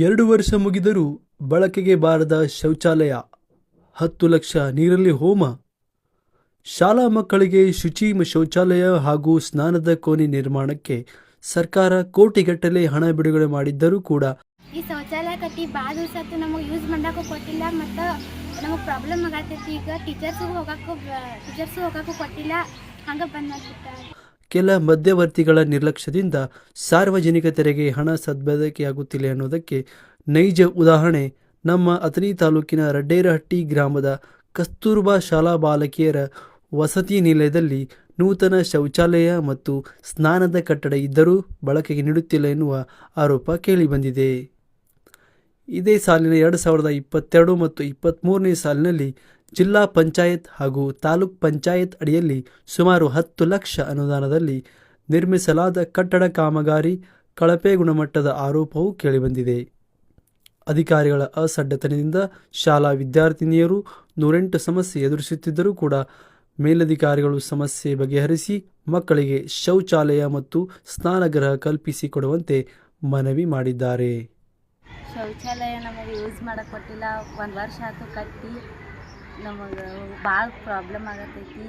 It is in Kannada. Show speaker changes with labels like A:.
A: ಎರಡು ವರ್ಷ ಮುಗಿದರೂ ಬಳಕೆಗೆ ಬಾರದ ಶೌಚಾಲಯ, ಹತ್ತು ಲಕ್ಷ ನೀರಲ್ಲಿ ಹೋಮ, ಶಾಲಾ ಮಕ್ಕಳಿಗೆ ಶುಚಿ ಶೌಚಾಲಯ ಹಾಗೂ ಸ್ನಾನದ ಕೋಣೆ ನಿರ್ಮಾಣಕ್ಕೆ ಸರ್ಕಾರ ಕೋಟಿಗಟ್ಟಲೆ ಹಣ ಬಿಡುಗಡೆ ಮಾಡಿದ್ದರೂ ಕೂಡ
B: ಈ ಶೌಚಾಲಯ ಕಟ್ಟಿ ಭಾಳ ಆಯ್ತು, ನಮಗೆ ಯೂಸ್ ಮಾಡಕ್ಕೂ ಕೊಟ್ಟಿಲ್ಲ ಮತ್ತು ನಮಗೆ ಪ್ರಾಬ್ಲಮ್ ಆಗತ್ತೈತಿ. ಈಗ ಟೀಚರ್ಸು ಹೋಗಕ್ಕೂ ಟೀಚರ್ಸು ಹೋಗಕ್ಕೂ ಕೊಟ್ಟಿಲ್ಲ. ಹಂಗೆ ಬಂದ್
A: ಕೆಲ ಮಧ್ಯವರ್ತಿಗಳ ನಿರ್ಲಕ್ಷ್ಯದಿಂದ ಸಾರ್ವಜನಿಕ ತೆರಿಗೆ ಹಣ ಸದ್ಬಳಕೆಯಾಗುತ್ತಿಲ್ಲ ಅನ್ನೋದಕ್ಕೆ ನೈಜ ಉದಾಹರಣೆ, ನಮ್ಮ ಅಥಣಿ ತಾಲೂಕಿನ ರಡ್ಡೇರಹಟ್ಟಿ ಗ್ರಾಮದ ಕಸ್ತೂರ್ಬಾ ಶಾಲಾ ಬಾಲಕಿಯರ ವಸತಿ ನಿಲಯದಲ್ಲಿ ನೂತನ ಶೌಚಾಲಯ ಮತ್ತು ಸ್ನಾನದ ಕಟ್ಟಡ ಇದ್ದರೂ ಬಳಕೆಗೆ ನೀಡುತ್ತಿಲ್ಲ ಎನ್ನುವ ಆರೋಪ ಕೇಳಿಬಂದಿದೆ. ಇದೇ ಸಾಲಿನ ಎರಡು ಸಾವಿರದ ಇಪ್ಪತ್ತೆರಡು ಮತ್ತು ಇಪ್ಪತ್ತ್ಮೂರನೇ ಸಾಲಿನಲ್ಲಿ ಜಿಲ್ಲಾ ಪಂಚಾಯತ್ ಹಾಗೂ ತಾಲೂಕ್ ಪಂಚಾಯತ್ ಅಡಿಯಲ್ಲಿ ಸುಮಾರು ಹತ್ತು ಲಕ್ಷ ಅನುದಾನದಲ್ಲಿ ನಿರ್ಮಿಸಲಾದ ಕಟ್ಟಡ ಕಾಮಗಾರಿ ಕಳಪೆ ಗುಣಮಟ್ಟದ ಆರೋಪವೂ ಕೇಳಿಬಂದಿದೆ. ಅಧಿಕಾರಿಗಳ ಅಸಡ್ಡತನದಿಂದ ಶಾಲಾ ವಿದ್ಯಾರ್ಥಿನಿಯರು ನೂರೆಂಟು ಸಮಸ್ಯೆ ಎದುರಿಸುತ್ತಿದ್ದರೂ ಕೂಡ ಮೇಲಧಿಕಾರಿಗಳು ಸಮಸ್ಯೆ ಬಗೆಹರಿಸಿ ಮಕ್ಕಳಿಗೆ ಶೌಚಾಲಯ ಮತ್ತು ಸ್ನಾನಗೃಹ ಕಲ್ಪಿಸಿಕೊಡುವಂತೆ ಮನವಿ ಮಾಡಿದ್ದಾರೆ.
C: ಶೌಚಾಲಯ ನಮಗೆ ಯೂಸ್ ಮಾಡಕ್ಕೆ ಕೊಟ್ಟಿಲ್ಲ. ಒಂದು ವರ್ಷ ಆಯ್ತು ಕಟ್ಟಿ. ನಮಗೆ ಭಾಳ ಪ್ರಾಬ್ಲಮ್ ಆಗತೈತಿ.